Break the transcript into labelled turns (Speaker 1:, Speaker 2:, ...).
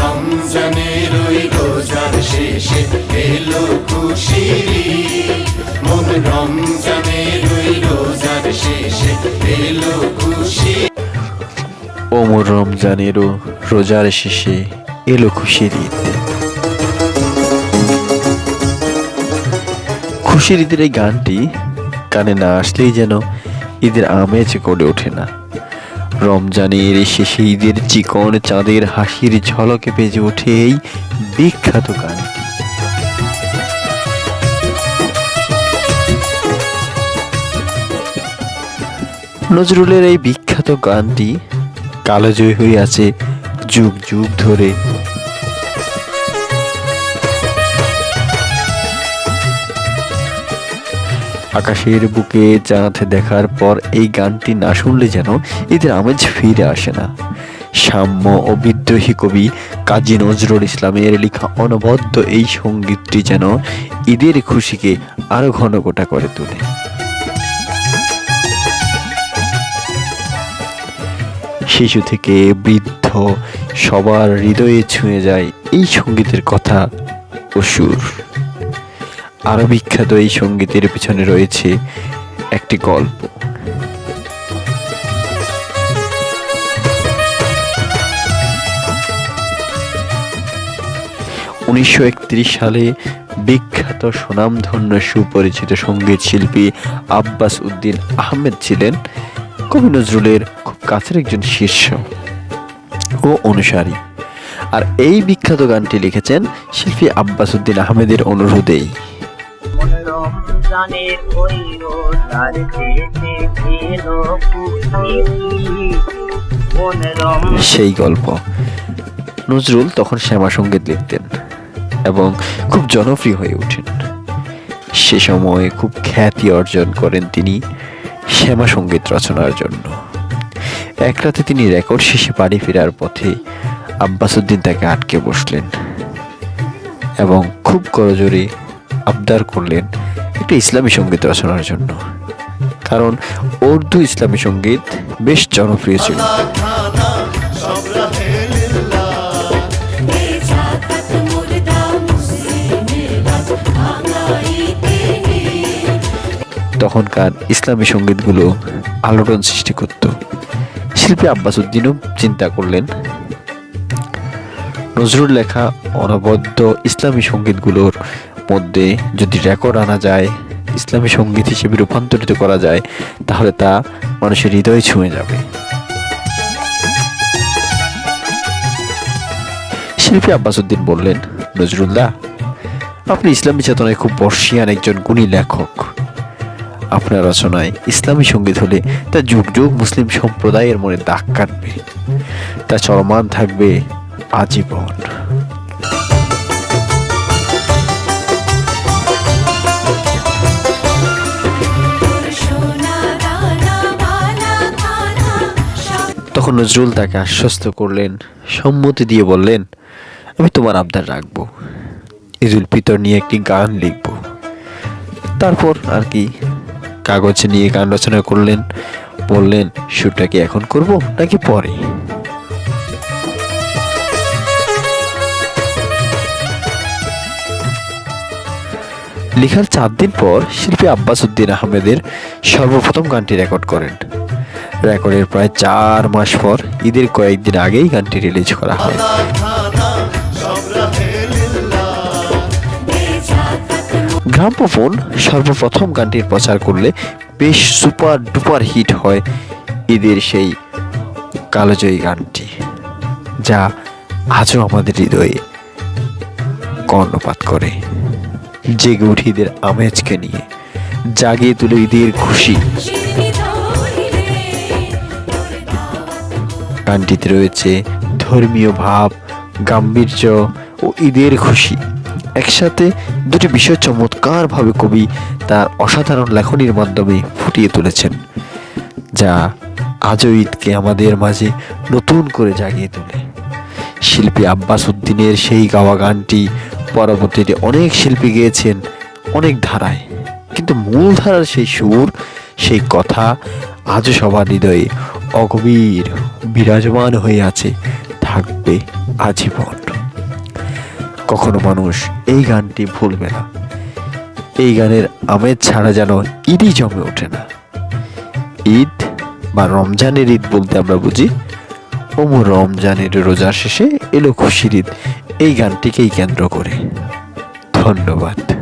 Speaker 1: রমজানের ওই রোজার শেষে এলো খুশির। মন রমজানের ওই রোজার শেষে এলো খুশি।
Speaker 2: ওমর রমজানেরও রোজার শেষে এলো খুশির ঈদ। খুশির ঈদের এই গানটি কানে না আসলেই যেন ঈদের আমেজ করে ওঠে না। রমজানের শেষে ঈদের চিকন চাঁদের হাসির ঝলকে বেজে ওঠে এই বিখ্যাত গানটি। নজরুলের এই বিখ্যাত গানটি কালোজয়ী হয়ে আছে যুগ যুগ ধরে। আকাশের বুকে চাঁদ দেখার পর এই গানটি না শুনলে যেন এদের আমেজ ফিরে আসে না। সাম্য ও বিদ্রোহী কবি কাজী নজরুল ইসলামের লেখা অনবদ্য এই সঙ্গীতটি যেন ঈদের খুশিকে আরও ঘন গোটা করে তোলে। শিশু থেকে বৃদ্ধ সবার হৃদয়ে ছুঁয়ে যায় এই সঙ্গীতের কথা ও সুর আরও বিখ্যাত এই সঙ্গীতের পিছনে রয়েছে একটি গল্প। উনিশশো একত্রিশ সালে বিখ্যাত সুনামধন্য সুপরিচিত সংগীত শিল্পী আব্বাস উদ্দিন আহমেদ ছিলেন। কবি নজরুলের খুব কাছের একজন শিষ্য ও অনুসারী। আর এই বিখ্যাত গানটি লিখেছেন শিল্পী আব্বাস উদ্দিন আহমেদের অনুরোধেই।
Speaker 3: রম
Speaker 2: সেই গল্প। নজরুল তখন শ্যামা সংগীত লিখতেন এবং খুব জনপ্রিয় হয়ে ওঠেন। সে সময় খুব খ্যাতি অর্জন করেন তিনি শ্যামা সংগীত রচনার জন্য। এক রাতে তিনি রেকর্ড শেষে বাড়ি ফেরার পথে আব্বাসুদ্দিন তাকে আটকে বসলেন এবং খুব করজোরে আবদার করলেন একটা ইসলামী সংগীত রচনার জন্য কারণ উর্দু ইসলামী সংগীত বেশ জনপ্রিয় ছিল। তখনকার ইসলামী সঙ্গীতগুলো আলোড়ন সৃষ্টি করত শিল্পী আব্বাস উদ্দিনও চিন্তা করলেন, নজরুল লেখা অনবদ্য ইসলামী সঙ্গীতগুলোর মধ্যে যদি রেকর্ড আনা যায়, ইসলামী সংগীত হিসেবে রূপান্তরিত করা যায়, তাহলে তা মানুষের হৃদয় ছুঁয়ে যাবে। শিল্পী আব্বাস উদ্দিন বললেন নজরুল্লাহ আপনি ইসলামী চেতনায় খুব বর্ষিয়ান একজন গুণী লেখক। আপনার রচনায় ইসলামী সংগীত হলে তা যুগ যুগ মুসলিম সম্প্রদায়ের মনে দাগ কাটবে। তা চলমান থাকবে আজীবন। তখন নজরুল তাকে আশ্বস্ত করলেন, সম্মতি দিয়ে বললেন, আমি তোমার আবদার রাখব। ঈদুল ফিতর নিয়ে একটি গান লিখব। তারপর আর কি কাগজ নিয়ে গান রচনা করলেন, বললেন সুরটা কি এখন করব নাকি পরে? লেখার চার দিন পর শিল্পী আব্বাস উদ্দিন আহমেদের সর্বপ্রথম গানটি রেকর্ড করেন। রেকর্ডের প্রায় চার মাস পর, ঈদের কয়েকদিন আগেই গানটি রিলিজ করা হয়। গ্রামোফোন সর্বপ্রথম গানটির প্রচার করলে বেশ সুপার ডুপার হিট হয় ঈদের সেই কালোজয়ী গানটি, যা আজও আমাদের হৃদয়ে কর্ণপাত করে। জেগে উঠে ঈদের আমেজকে নিয়ে, জাগিয়ে তুলে ঈদের খুশি গানটিতে রয়েছে, ধর্মীয় ভাব, গাম্ভীর্য ও ঈদের খুশি। একসাথে দুটি বিষয় চমৎকারভাবে কবি তার অসাধারণ লেখনীর মাধ্যমে ফুটিয়ে তুলেছেন, যা আজও ঈদকে আমাদের মাঝে নতুন করে জাগিয়ে তোলে। শিল্পী আব্বাস উদ্দিনের সেই গাওয়া গানটি পরবর্তীতে অনেক শিল্পী গেয়েছেন, অনেক ধারায়। কিন্তু মূল ধারার সেই সুর, সেই কথা আজও সবার হৃদয়ে অগভীর বিরাজমান হয়ে আছে, থাকবে আজীবন। কখনো মানুষ এই গানটি ভুলবে না। এই গানের আমেজ ছাড়া যেন ঈদই জমে ওঠে না। ঈদ বা রমজানের ঈদ বলতে আমরা বুঝি। ওমো রমজানের রোজা শেষে এলো খুশির ঈদ। এই গানটিকেই কেন্দ্র করে। ধন্যবাদ।